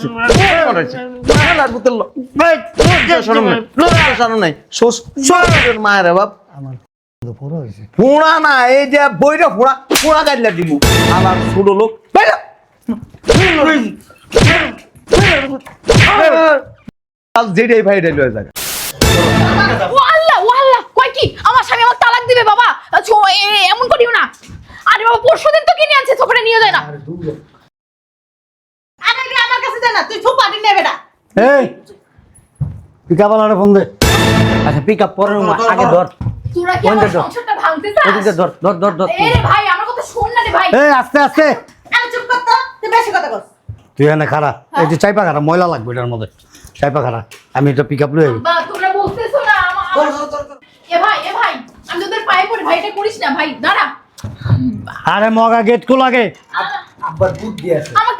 পড়াইছে পড়াইছে লাট বুতের ল শরম নাই। শরম নাই। শ্বশ শ্বশুরের মায়ের বাপ। আমার তো পুরো হয়েছে। ফোড়া না এই যে বইটা ফোড়া ফোড়া গাইলা দিব আবার ছোট লোক। যেটাই ভাই ডাইল যায় আল্লাহ আল্লাহ কই কি? আমার স্বামী আমার তালাক দিবে বাবা। আচ্ছা, এমন করিও না। আরে বাবা পরশু দিন তো কিনে আনছে সোফাটা নিয়ে যায় না। আরে না তুই খুব পাটি নেবে না এই পিকা ফোন দে। আচ্ছা পিক আপ পরের room, আগে ধর। তোরা কি কোন আমার দিকে? সংসারটা ভাঙতে চাস ধর ধর ধর ধর। এ ভাই আমার কথা শোন না রে ভাই। এই আস্তে আস্তে। আমি চুপ কর তো তুই বেশি কথা কস তুই এনে খারা এই যে চাইপা খারা ময়লা লাগবে এটার মধ্যে। চাইপা খারা আমি এটা পিক আপ লই আইবো। বা তোমরা বলতেছো না আমার আমার- এ ভাই এ ভাই আমি তোদের পায়ে পড়ি ভাই এটা করিস না ভাই দাঁড়া। আরে মগা গেট খোলা আগে আব্বার বুদ্ধি আছে। আমার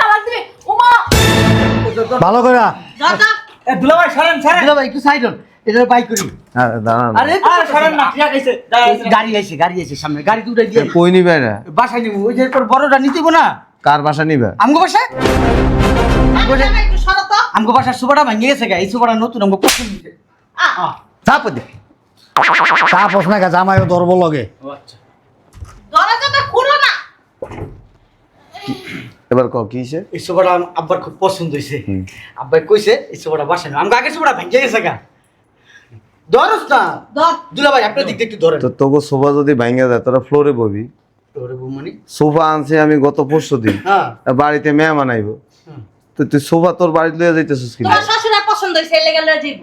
ভালো করে দুলাভাই সরেন সরেন। দুলাভাই একটু সাইড হন। এটা বাইক করি। আরে সরেন না ঠিক আছে গাড়ি আইছে গাড়ি আইছে সামনে গাড়ি উঠাই দিয়ে। কই নিবে না বাসায় নিব ওই যে এরপর বড়টা নিতেব না। কার বাসা নিবে? আমগো তো। আমগো বাসার সুবাটা ভেঙে গেছে গা এই সুবাটা নতুন আমগো পছন্দ আ, চাপ দে। তা প্রশ্ন কা জামাইও ধরবো লগে। আচ্ছা। দরজাটা খুলো না। এবার ক কি হইছে? এই সুবাটা আব্বার খুব পছন্দ হইছে। আব্বাই কইছে এই সুবাটা বাসায় নিব আমগো আগের সুবাটা ভেঙে গেছে গা। ধরস না। ধর। দুলাভাই আপনার দিক দিয়ে একটু ধরেন। তো তোকে সোফা যদি ভাঙে যায় তোরা ফ্লোরে ববি ধরে বৌমনি সোফা আনছে আমি গত পরশু দিন। হ্যাঁ। বাড়িতে মেহমান আইব হুম। তো তুই সোফা তোর বাড়িতে লইয়া যাইতেছিস কি তোমার শ্বশুরের পছন্দ হয়েছে এলে গেলে যাইব।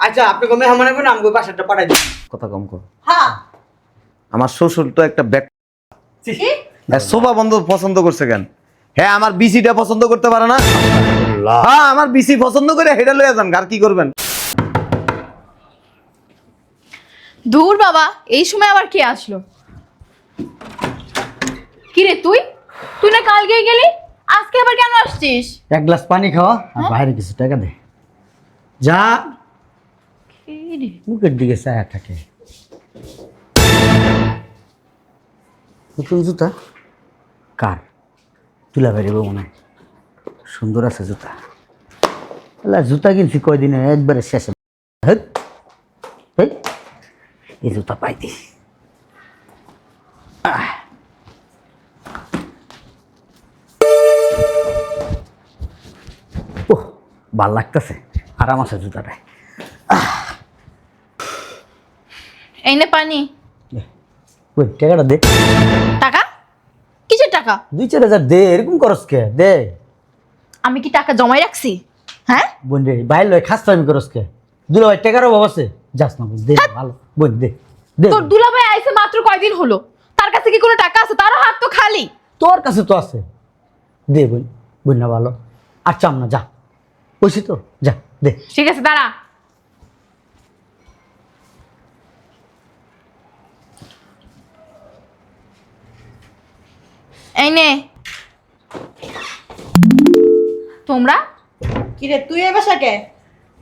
আচ্ছা আপনি কো মেহমান হবে না আমগো বাসাটা পাঠাই দিন কথা কম কর। হ্যাঁ। আমার শ্বশুর তো একটা ব্যাগ কি? সোফা বন্ধ পছন্দ করছে কেন? হ্যাঁ আমার বিসিটা পছন্দ করতে পারে না। হ্যাঁ আমার বিসি পছন্দ করে হেডে লইয়া যান আর কি করবেন? দূর বাবা এই সময় আবার কে আসলো? কি রে তুই? তুই না কালকে গেলি? আজকে আবার কেন আসছিস? এক গ্লাস পানি খাওয়া আর বাইরে কিছু টাকা দে। যা। কি রে? মুখের দিকে চায়া থাকে। নতুন জুতা? কার? তুলা বেরিয়ে মনে সুন্দর আছে জুতা। এলা জুতা কিনছি কয়দিনে একবারে শেষে এই জুতা পাইতি ওহ ভালো লাগতেছে আরাম আছে জুতাটায় এই নে পানি? ওই টাকাটা দে। টাকা? টাকা? দুই চার হাজার দে এরকম করস কে? দে। আমি কি টাকা জমাই রাখছি? হ্যাঁ? বোন রে বাইর লয় খাস আমি করস কে? দুলো ভাই টাকার অভাব আছে? যাস না দে ভালো। বোন দে দে। তোর দুলাভাই আইছে মাত্র কয়দিন হলো? তার কাছে কি কোনো টাকা আছে? তারও হাত তো খালি। তোর কাছে তো আছে। দে বোন বোন না ভালো। আর চাম না যা। বসি তো যা দে। ঠিক আছে দাঁড়া। এই নে। তোমরা? কি রে তুই এই বাসাকে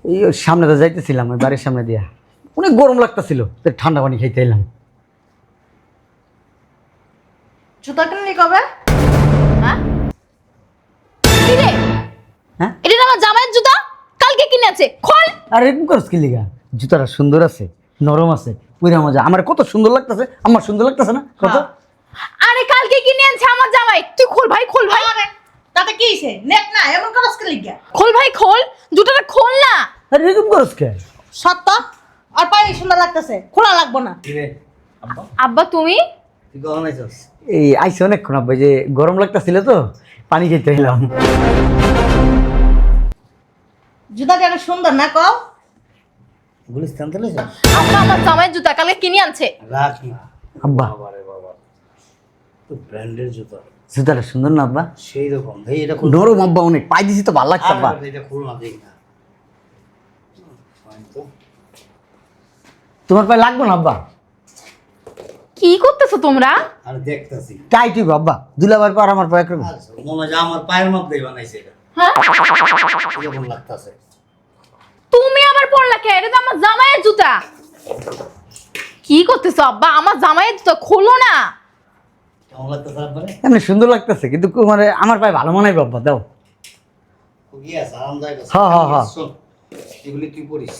এই ওর সামনে তো যাইতেছিলাম ওই বাড়ির সামনে দিয়া। অনেক গরম লাগতেছিল তাই ঠান্ডা পানি খাইতে এলাম। জুতা কিনলি কবে? হ্যাঁ? কি রে? হ্যাঁ? এটা না আমার জামাইয়ের জুতা? কালকে কিনেছে খোল। আর এরকম করস কি লিগা? জুতাটা সুন্দর আছে নরম আছে পুরা মজা। আমার কত সুন্দর লাগতেছে আমার সুন্দর লাগতেছে না? কত? কালকে কিনে আনছে আমার জামাই? তুই খোল ভাই খোল ভাই। আরে তাতে কি হইছে? নেট না এমন করস কি? লিগা খোল ভাই খোল। জুতাটা খোল না। আর এরকম করস কে? সত্য? আর পায়ে সুন্দর লাগতেছে খোলা লাগবো না। আব্বা? আব্বা তুমি? তুই কখন আইছস? এই আইসে অনেকক্ষণ আব্বা যে গরম লাগতেছিল তো পানি খেতে এলাম জুতাটা অনেক সুন্দর না কও? গুলিস্তান থেকে আব্বা আমার জামাই জুতা কালকে কিনে আনছে। রাখ না। আব্বা। বাবা তো ব্র্যান্ডের জুতা। জুতাটা সুন্দর না আব্বা? সেই রকম এই এটা নরম আব্বা অনেক। পাই দিছি তো ভালো লাগছে আব্বা। আরে, এটা খুল না দেখ না। তো তোমার পায়ে লাগবো না আব্বা? কি করতেছো তোমরা? আর দেখতাছি। টাইট আব্বা। দুলাবার পর আমার পায়ে একরকম আচ্ছা, মনে হয় আমার পায়ের মধ্যেই বানাইছে এটা। হ্যাঁ? এরকম লাগতাছে। তুমি আবার পড়লা কে? এটা তো আমার জামাইয়ের জুতা। কি করতেছো আব্বা? আমার জামাইয়ের জুতা খোলো না। এমনি সুন্দর লাগতেছে কিন্তু মানে আমার পায়ে ভালো মনে হয় আব্বা দাও। হ্যাঁ, হ্যাঁ, হ্যাঁ। এগুলি তুই পড়িস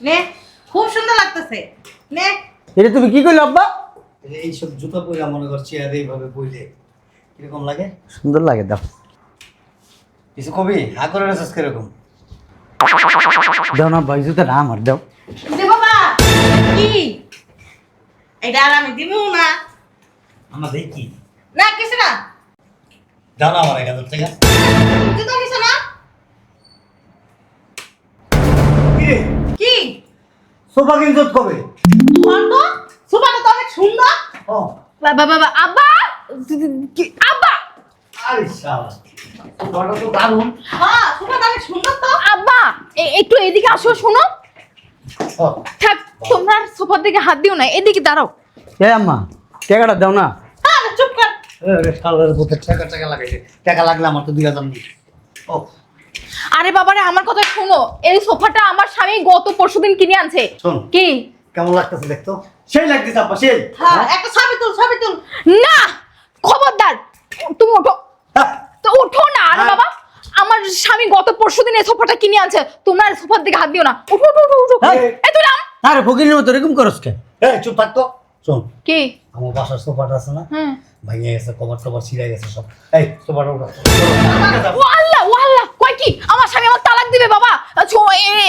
নে খুব সুন্দর লাগতেছে। নে। এটা তুমি কি করলে আব্বা? এই যে এইসব জুতা পরে মনে চেয়ারে এইভাবে বইলে কীরকম লাগে? সুন্দর লাগে দাও। কিছু কবি? হা করে কীরকম? দাও না ভাই জুতা না আমার দাও। দে বাবা কি? এটা আর আমি দিব না। আমার দেখি। না কিছু না। দাও না আমার এক হাজার টাকা। জুতো কিছু না। কি? সোফা কিনছ কবে? তোমার তো সুপাটা তো অনেক সুন্দর। ও। বাবা বাবা আব্বা! কি- আব্বা! আরে শালা সোফাটা তো দারুণ। হ্যাঁ সুপাটা অনেক সুন্দর তো। আব্বা এ- একটু এদিকে আসো শোনো। থাক তোমরা সোফার দিকে হাত দিও না এদিকে দাঁড়াও। আম্মা টাকাটা দাও না। হ্যাঁ চুপ কর। আরে শালার মধ্যে টাকা টাকা লাগাইছে টাকা লাগলে আমার তো দুই হাজার নেই। ও। আরে বাবারে আমার কথা শোনো। এই সোফাটা আমার স্বামী গত পরশুদিন কিনে আনছে। কি? কেমন লাগতেছে দেখতো সেই লাগতেছে আপা সেই। হ্যাঁ একটা ছবি তুল ছবি তুল। না! খবরদার তুমি ওঠো। হ্যাঁ। তো ওঠো না। আরে হ্যাঁ। বাবা আমার স্বামী গত পরশুদিন এই সোফাটা কিনে আনছে। তোমরা আর সোফার দিকে হাত দিও না। উঠো উঠো উঠো উঠো। এই। তুই নাম আরে ফকিরের মতো এরকম করস কে? এই চুপ থাকতো শোন। কি? আমার বাসার সোফাটা আছে না হুম। ভেঙে গেছে কভার টভার ছিঁড়ে গেছে সব। এই সোফাটা উঠা ও আল্লাহ ও আল্লাহ কয় কি? আমার স্বামী আমার তালাক দিবে বাবা। আচ্ছা,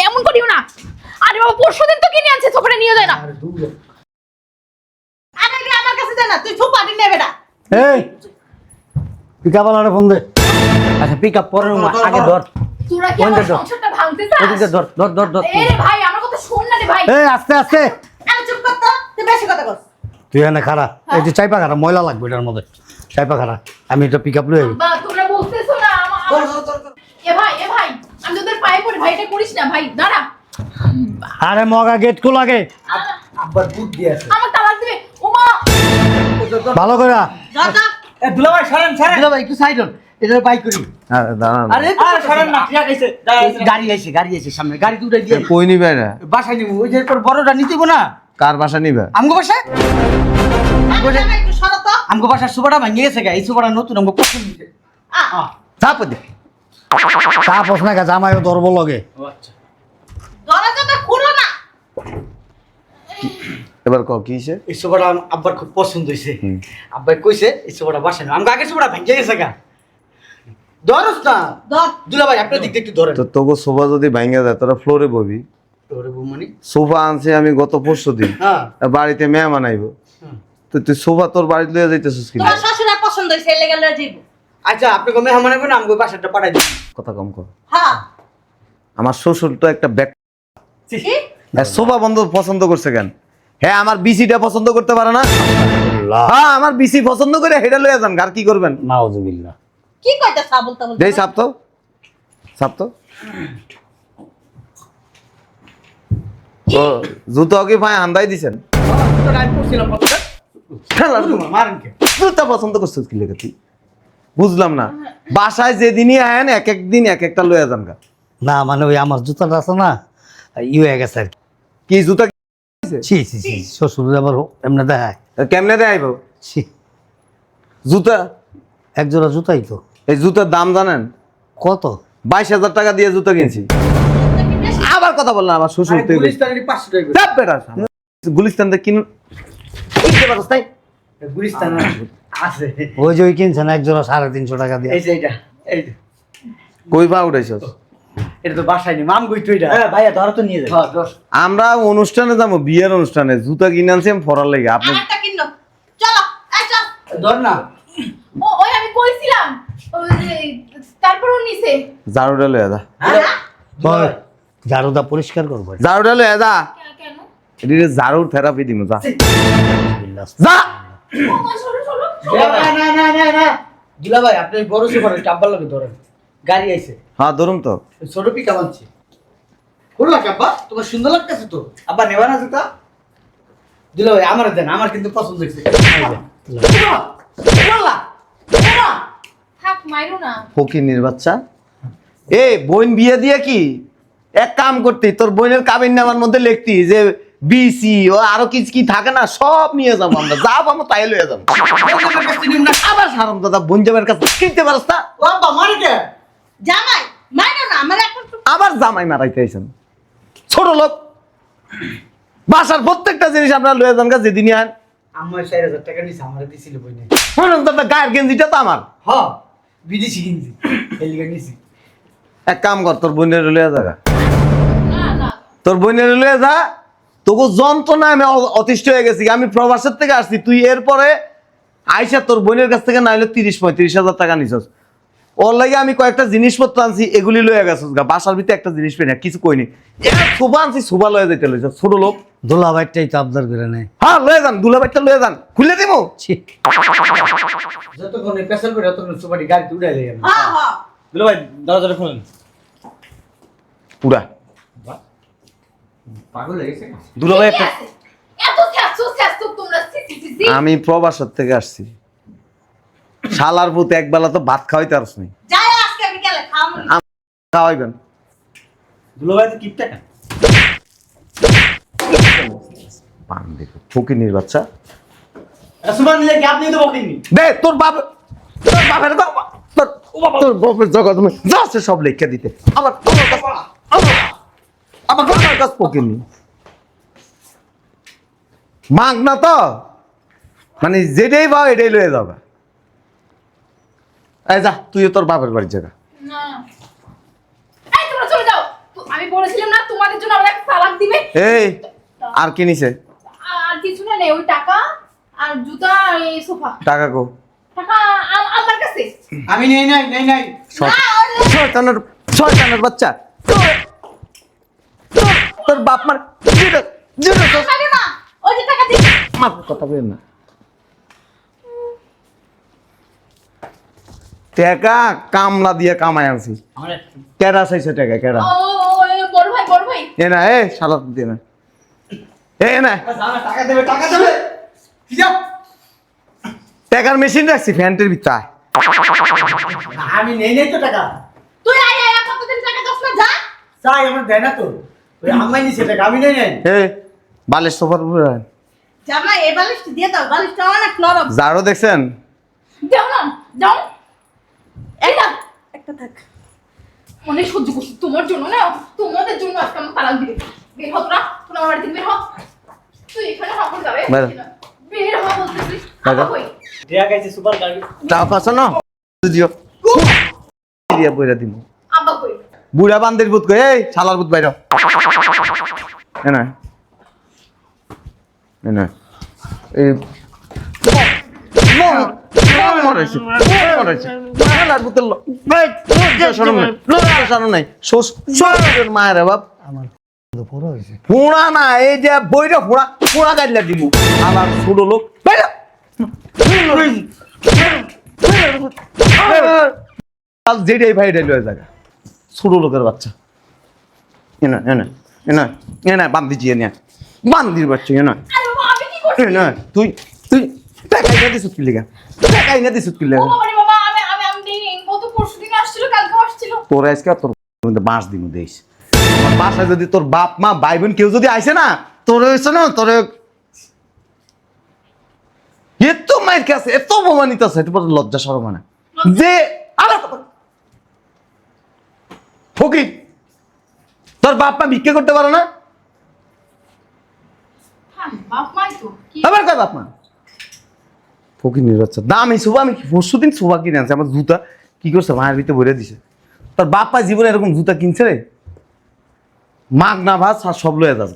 এমন করিও না। আরে বাবা পরশু দিন তো কিনে আনছে সোফাটা নিয়ে যায় না। আরে দূর আরে এটা আমার কাছে দে না তুই সুপাটি নেবে না। এই পিকাবালারে ফোন দে। আচ্ছা পিক আপ পরে আগে ধর। ধর। তোরা কি আমার ধর। সংসারটা ভাঙতে ওদিকে চাস ধর ধর ধর ধর এ রে ভাই আমার কথা শোন না রে ভাই। এই আস্তে আস্তে। আরে চুপ কর তো তুই বেশি কথা কর তুই এনে খারা এই যে চাইপা খারা ময়লা লাগবে এটার মধ্যে। চাইপা খারা আমি এটা পিক আপ লই বা তোমরা বলতেছো না আমার আমার- এ ভাই এ ভাই আমি তোদের পায়ে পড়ি ভাই এটা করিস না ভাই দাঁড়া। আরে মগা গেট খোল আগে। আব্বার বুদ্ধি আছে। আমার তালাক দিবে। ওমা ভালো করে যা যা এ দুলা সরেন সরেন। দুলা একটু সাইড হন। এটা বাইক করি। আরে দাঁড়ান। আরে আরে সরেন না ঠিক আছে গাড়ি আইছে গাড়ি আইছে সামনে। গাড়ি দিয়ে। কই নিবে না বাসায় নিব। ওই যে এরপর বড়টা নিতেইব না? কার বাসা নিবে? আমগো একটু আমগো বাসার সুপাটা ভাঙিয়ে গেছে গা এই সুপাটা নতুন আমগো পছন্দ হইছে আ, চাপ দে। তা প্রশ্ন কা জামাইও ধরব লগে। ও আচ্ছা। দরজাটা খুলো না। এবার ক কি হইছে? এই আমার আব্বার খুব পছন্দ হয়েছে হুম। আব্বাই কইছে এই সোফাটা বাসায় না আমাকে আগে সোফাটা ভেঙে গেছে গা। ধরস না। ধর। দুলা ভাই আপনার দিক দিয়ে একটু ধরেন। তো তোকে সোফা যদি ভাঙে যায় তোরা ফ্লোরে ববি সোফা আনছে আমি গত পরশু দিন। হ্যাঁ। বাড়িতে মেহমান আইব। তো তুই সোফা তোর বাড়িতে লইয়া যাইতেছিস কি পছন্দ হয়েছে এলে গেলে যাইব। আচ্ছা আপনি আমার নেবেন আমাকে বাসাটা পাঠাই দিন। কথা কম কর। হ্যাঁ। আমার শ্বশুর তো একটা ব্যাগ কি? সোফা বন্ধ পছন্দ করছে কেন? হ্যাঁ আমার বিসিটা পছন্দ করতে পারে না। হ্যাঁ আমার বিসি পছন্দ করে হেডা লইয়া যান আর কি করবেন? নাউজুবিল্লাহ। কি কইতা সাবল তাবল দেই সাপ তো। সাপ তো। ও জুতো কি ভাই আন্দাই দিছেন? জুতা পছন্দ করছিস কি লেগে তুই? বুঝলাম না। বাসায় যেদিনই আয়েন এক এক দিন এক একটা লইয়া যান গা। না মানে ওই আমার জুতাটা আছে না ই হয়ে গেছে আর কি। কি জুতা ছি ছি ছি শ্বশুর আবার এমনি দেখায়। কেমনে দেয় আইব ছি। জুতা? এক জোড়া জুতাই তো। এই জুতার দাম জানেন? কত? বাইশ হাজার টাকা দিয়ে জুতা কিনছি। আবার কথা বললাম আমার শ্বশুর তুই গুলিস্তানের 500 টাকা করে। চাপ বেটা গুলিস্তান থেকে কিনুন তাই? গুলিস্তান আছে। ওই যে ওই কিনছে না এক জোড়া সাড়ে তিনশো টাকা দিয়ে। এই যে এটা এই যে। কই পা উঠাইছস এটা তো বাসায় নি মাম কই তুই এটা হ্যাঁ ভাইয়া ধর তো নিয়ে যাই। ধর আমরা অনুষ্ঠানে যাব বিয়ের অনুষ্ঠানে জুতা কিনে আনছি আমি ফরার লেগে। আপনি চলো এই চল। ধর না। ও ওই আমি কইছিলাম ওই যে, তারপর ও নিছে। ঝাড়ুটা লয়ে যা। হ্যাঁ? ঝাড়ুদা পরিষ্কার করব ঝাড়ুটা লয়ে যা। কেন? এদিকে ঝাড়ুর থেরাপি দিমু যা। যা। না না না না দুলা ভাই আপনি বড় সুপার কাব্বার লাগে ধরেন। গাড়ি আইছে। হ্যাঁ ধরুন তো। ছোট কাব্বা তোমার সুন্দর লাগতেছে তো। আব্বা নেবা না জুতা? দুলা ভাই আমার দেন আমার কিন্তু পছন্দ হয়েছে। এ বোন বিয়ে দিয়ে কি? এক কাম করতে তোর বোনের কাবিন নামার মধ্যে লিখতি যে বিসি ও আরও কিছু কি থাকে না সব নিয়ে যাব আমরা। যা পাবো তাই লয়ে যাব। আবার সারম দাদা বোন যাবার কাছে কিনতে পারস না। জামাই মাইনো না আমার এখন আবার জামাই মারাইতে আইছেন ছোট লোক। বাসার প্রত্যেকটা জিনিস আপনার লয়ে যান গা যেদিনই আন আমার চার হাজার টাকা নিছে আমার দিছিল বইনে। শুনুন তো গায়ের গেঞ্জিটা তো আমার। হ বিদেশি এলিগা নিছি। এক কাম কর তোর বোনের লয়ে যা গা। না না তোর বোনের লয়ে যা তোকে যন্ত্রণা আমি অতিষ্ঠ হয়ে গেছি। আমি প্রবাসের থেকে আসছি তুই এরপরে আইসা তোর বোনের কাছ থেকে না হলে তিরিশ পঁয়ত্রিশ হাজার টাকা নিছস। ওর লাগে আমি কয়েকটা জিনিসপত্র আনছি এগুলি লয়ে গেছস গা। বাসার ভিতরে একটা জিনিস পেয়ে না কিছু কইনি সোফা আনছি সোফা লয়ে যাইতে লইছ ছোট লোক। দোলা ভাইটাই তো আবদার করে নেয়। হ্যাঁ লয়ে যান দুলা বাইকটা লয়ে যান। খুলে দিব যতক্ষণ পেশাল করে ততক্ষণ সুপারি গাড়িতে উড়াই হ্যাঁ হ্যাঁ। দরজাটা খুলেন। পুরা পাগল একটা এত স্যাসো স্যাসো তোমরা আমি প্রবাসের থেকে আসছি। শালার পুত একবেলা তো ভাত খাওয়াইতে পারছ নি। যাই আজকে খাওয়াইবেন। দুলা তো কিপ পান দেখো ফকিনির বাচ্চা। সুমান নিলে কি আপনি তো বকেননি দে তোর বাপ তোর বাপের তোর- তোর বাপের জগৎ তুমি যাচ্ছে সব লেখা দিতে। আবার আবার আমার কাছে ফকিনি মাগ না তো? মানে যেটাই পাও এটাই লয়ে যাবে। এই যা তুই তোর বাপের বাড়ির জায়গা না। এই তোমরা চলে যাও। তো আমি বলেছিলাম না তোমাদের জন্য আমরা একটা তালাক দিবে। এই আর কি নিছে? আর কিছু না নেই ওই টাকা আর জুতা আর এই সোফা। টাকা কো? টাকা আম- আমার কাছে। আমি নেই নাই নেই নাই। শয়তানের শয়তানের বাচ্চা। তোর- বাপ মার টাকা দিই আমার কথা বলেন না। টাকা কামলা দিয়ে কামাই আনছি। কেডা চাইছে টাকা কেডা? ও ও, ও, বড় ভাই বড় ভাই। এ না এ শালা দিয়ে না। এ না। টাকা দেবে টাকা দেবে। টাকার মেশিন রাখছি ফ্যান্টের ভিতরে আমি নেই নাই তো টাকা। তুই আয় আয় কতদিন টাকা দশ না যা। চাই আমার দেয় না তো। বালের সোফার উপরে রাখ। জামাই এই বালিশটা দিয়ে দাও বালিশটা অনেক নরম। জারো দেখছেন? একটা থাক। অনেক সহ্য করছি তোমার জন্য না তোমাদের জন্য আজকে আমি তালাক দিবে বের হতো না তুমি বাড়ি থেকে বের হ। তুই এখানে হাফর যাবে? বের। বের বলতেছি বের। আমার কই? দেয়া সুপার গাড়ি দিও দিয়া বইরা দিমু। আব্বা কই? বুড়া বান্দির ভূত কই? এই শালার ভূত বাইর এ না। এ না। এই। মায়ের বাপ আমার ফোঁড়া না এই যে বইটা ফোঁড়া ফোঁড়া গাড়িলা দিব আবার ছোট লোক। যেটাই ভাই জায়গা ছোট লোকের বাচ্চা। এনা বান্দিছি এনে বান্দির বাচ্চা করছি? এনা তুই তুই টাকাই না দিস কি লেগা। টাকাই না দিস কি লেগা। তোর আজকে আর তোর মধ্যে বাঁশ দিব দেশ আমার বাসায় যদি তোর বাপ মা ভাই বোন কেউ যদি আইসে না তোর হয়েছে না তোর এত মায়ের কাছে এত অপমানিত আছে এটা লজ্জা সরম মানে যে আবার কথা। ফকির তোর বাপ মা ভিক্ষা করতে পারে না? আবার কয় বাপ মা? ফকির নির্বাচন। দামি সুবা আমি পরশু দিন সুবা কিনে আনছি আমার জুতা কি করছে মায়ের ভিতরে ভরে দিছে। তোর বাপ মা জীবনে এরকম জুতা কিনছে রে? মাগ না ভাত আর সব লয়ে যাস।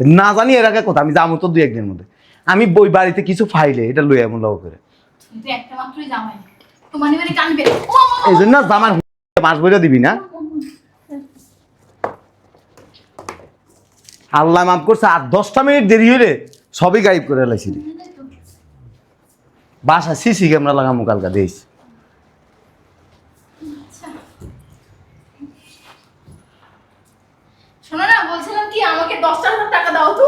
না জানি এর আগে কথা আমি যাব তো দুই একদিনের মধ্যে। আমি বই বাড়িতে কিছু ফাইলে এটা লই এমন লও করে। এই জন্য জামার মাস বইটা দিবি না? আল্লাহ মাফ করছে, আর দশটা মিনিট দেরি হইলে সবই গাইব করে লাইছি। বাসা সিসি ক্যামেরা লাগামো কালকা দিস শোনো না, বলছিলাম কি, আমাকে দশটা টাকা দাও তো।